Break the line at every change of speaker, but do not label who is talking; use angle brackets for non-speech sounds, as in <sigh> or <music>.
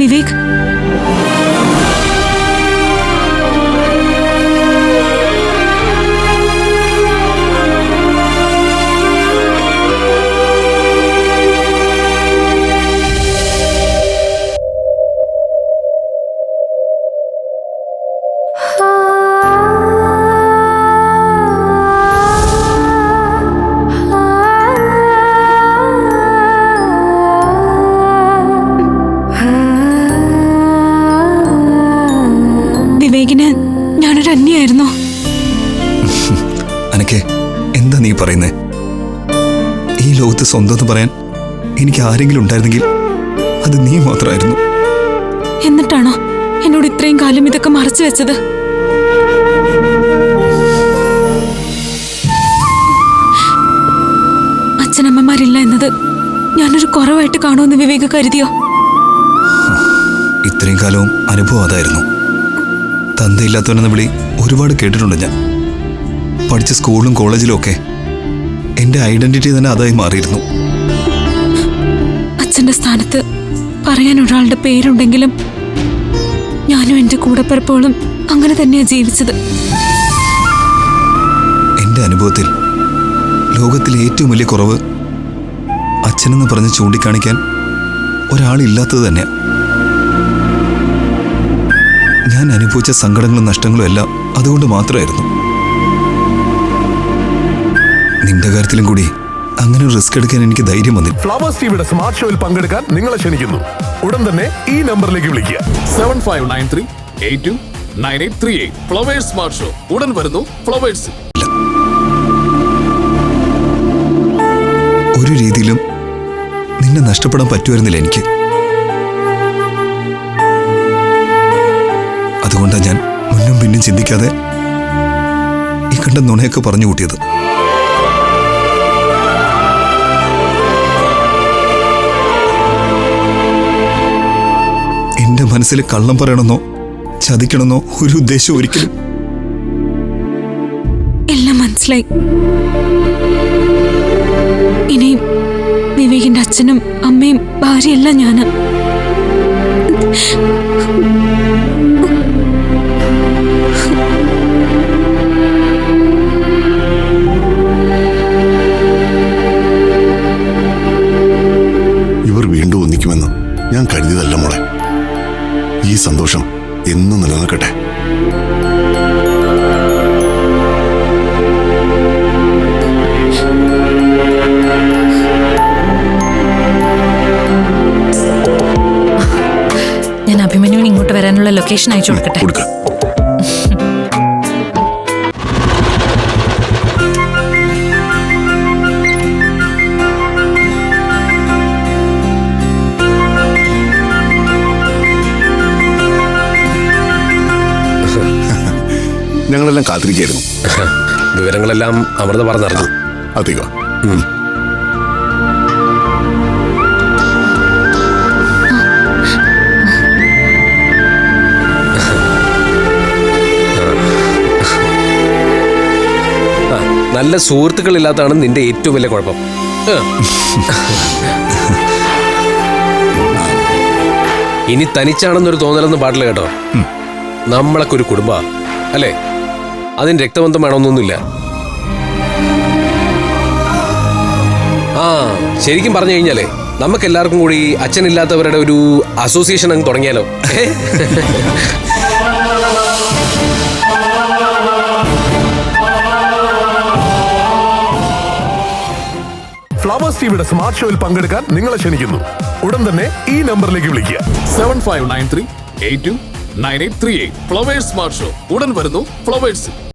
വിവേക്
നീ പറയുന്നേ? ഈ ലോകത്ത് സ്വന്തം എന്ന് പറയാൻ എനിക്ക് ആരെങ്കിലും ഉണ്ടായിരുന്നെങ്കിൽ അത് നീ മാത്രമായിരുന്നു.
എന്നിട്ടാണോ എന്നോട് ഇത്രയും കാലം ഇതൊക്കെ മറച്ചു വെച്ചത്? അച്ഛനമ്മമാരില്ല എന്നത് ഞാനൊരു കുറവായിട്ട് കാണുമെന്ന് വിവേക് കരുതിയോ?
ഇത്രയും കാലവും അനുഭവം അതായിരുന്നു. തന്തയില്ലാത്തവനെന്ന വിളി ഒരുപാട് കേട്ടിട്ടുണ്ട് ഞാൻ. പഠിച്ച സ്കൂളിലും കോളേജിലും ഒക്കെ എന്റെ ഐഡന്റിറ്റി തന്നെ അതായി മാറിയിരുന്നു.
അച്ഛന്റെ സ്ഥാനത്ത് പറയാൻ ഒരാളുടെ പേരുണ്ടെങ്കിലും ഞാനും എന്റെ കൂടപ്പിറപ്പുകളും അങ്ങനെ തന്നെയാ ജീവിച്ചത്.
എന്റെ അനുഭവത്തിൽ ലോകത്തിലെ ഏറ്റവും വലിയ കുറവ് അച്ഛനെന്ന് പറഞ്ഞ് ചൂണ്ടിക്കാണിക്കാൻ ഒരാളില്ലാത്തത് തന്നെയാ. ഞാൻ അനുഭവിച്ച സങ്കടങ്ങളും നഷ്ടങ്ങളും എല്ലാം അതുകൊണ്ട് മാത്രമായിരുന്നു. നിന്റെ കാര്യത്തിലും കൂടി അങ്ങനെ ഒരു റിസ്ക് എടുക്കാൻ എനിക്ക് ധൈര്യം വന്നില്ല.
ഫ്ലവേഴ്സ് ടിവിയുടെ സ്മാർട്ട് ഷോയിൽ പങ്കെടുക്കാൻ നിങ്ങളെ ക്ഷണിക്കുന്നു. ഉടൻ തന്നെ ഈ നമ്പറിലേക്ക് വിളിക്കുക.
Seven five nine three eight two nine eight three eight Flowers smart show ഉടൻ വരുന്നു ഫ്ലവേഴ്സ്
ഒരു രീതിയിലും നിന്നെ നഷ്ടപ്പെടാൻ പറ്റുമായിരുന്നില്ല എനിക്ക്. അതുകൊണ്ടാണ് ഞാൻ മുന്നും പിന്നും ചിന്തിക്കാതെ ഈ കണ്ട നുണയൊക്കെ പറഞ്ഞു കൂട്ടിയത്. എന്റെ മനസ്സിൽ കള്ളം പറയണമെന്നോ ചതിക്കണമെന്നോ ഒരു ഉദ്ദേശം ഒരിക്കലും
എല്ലാം മനസ്സിലായി. ഇനിയും വിവേകിന്റെ അച്ഛനും അമ്മയും ഭാര്യയല്ല ഞാൻ.
ഇവർ വീണ്ടും ഒന്നിക്കുമെന്ന് ഞാൻ കരുതിയതല്ല ഈ സന്തോഷം എന്നും നിലനിൽക്കട്ടെ.
ഞാൻ അഭിമന്യുവിന് ഇങ്ങോട്ട് വരാനുള്ള ലൊക്കേഷൻ അയച്ചു കൊടുക്കട്ടെ?
കൊടുക്ക. ഞങ്ങളെല്ലാം കാത്തിരിക്കായിരുന്നു <laughs>
വിവരങ്ങളെല്ലാം അമൃത പറഞ്ഞറിഞ്ഞു അതെയോ നല്ല സുഹൃത്തുക്കളില്ലാത്തതാണ് നിന്റെ ഏറ്റവും വലിയ കുഴപ്പം. ഇനി തനിച്ചാണെന്നൊരു തോന്നലൊന്നും പാടില്ല കേട്ടോ. നമ്മളൊക്കെ ഒരു കുടുംബ അല്ലേ? അതിന് രക്തബന്ധം വേണമെന്നൊന്നുമില്ല. ആ ശരിക്കും പറഞ്ഞു കഴിഞ്ഞാലേ നമുക്ക് എല്ലാവർക്കും കൂടി അച്ഛനില്ലാത്തവരുടെ ഒരു അസോസിയേഷൻ അങ്ങ് തുടങ്ങിയാലോ?
ഫ്ലവേഴ്സ് ടിവിയുടെ സ്മാർട്ട് ഷോയിൽ പങ്കെടുക്കാൻ നിങ്ങളെ ക്ഷണിക്കുന്നു. ഉടൻ തന്നെ ഈ നമ്പറിലേക്ക് വിളിക്കുക.
Seven five nine three eight two nine eight three eight Flowers smart show ഉടൻ വരുന്നു ഫ്ലവേഴ്സ്